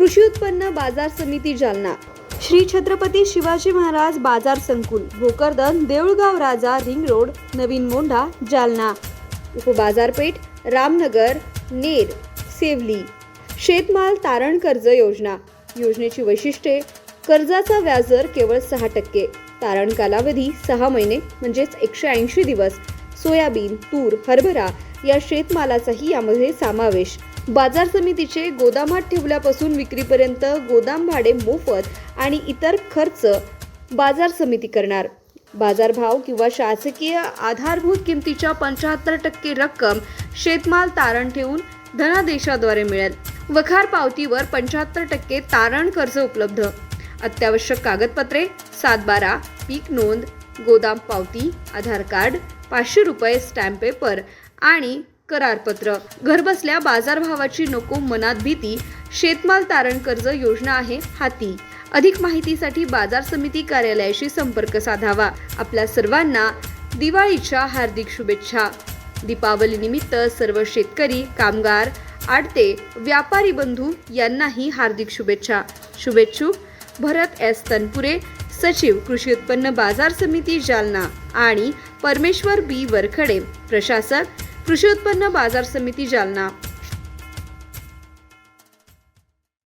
कृषी उत्पन्न बाजार समिती जालना. श्री छत्रपती शिवाजी महाराज बाजार संकुल भोकरदन देऊळगाव राजा रिंग रोड नवीन मोंढा जालना. उपबाजारपेठ रामनगर नेर सेवली. शेतमाल तारण कर्ज योजना. योजनेची वैशिष्ट्ये कर्जाचा व्याजदर केवळ सहा टक्के. तारण कालावधी सहा महिने म्हणजेच एकशे ऐंशी दिवस. सोयाबीन तूर हरभरा या शेतमालाचाही यामध्ये समावेश. बाजार समितीचे गोदामात ठेवल्यापासून विक्रीपर्यंत गोदाम भाडे मोफत आणि इतर खर्च बाजार समिती करणार. बाजारभाव किंवा शासकीय आधारभूत किमतीच्या पंच्याहत्तर टक्के रक्कम शेतमाल तारण ठेवून धनादेशाद्वारे मिळेल. वखार पावतीवर पंच्याहत्तर टक्के तारण कर्ज उपलब्ध. अत्यावश्यक कागदपत्रे सातबारा पीक नोंद गोदाम पावती आधार कार्ड पाचशे रुपये स्टॅम्प पेपर आणि करारपत्र. घरबसल्या बाजारभावाची नको मनात भीती शेतमाल तारण कर्ज योजना आहे हाती. अधिक माहितीसाठी बाजार समिती कार्यालयाशी संपर्क साधावा. आपल्या सर्वांना दिवाळीच्या हार्दिक शुभेच्छा. दीपावलीनिमित्त सर्व शेतकरी कामगार आडते व्यापारी बंधू यांनाही हार्दिक शुभेच्छा. शुभेच्छुक भरत एस. तनपुरे सचिव कृषी उत्पन्न बाजार समिती जालना आणि परमेश्वर बी. वरखडे प्रशासक कृषी उत्पन्न बाजार समिती जालना.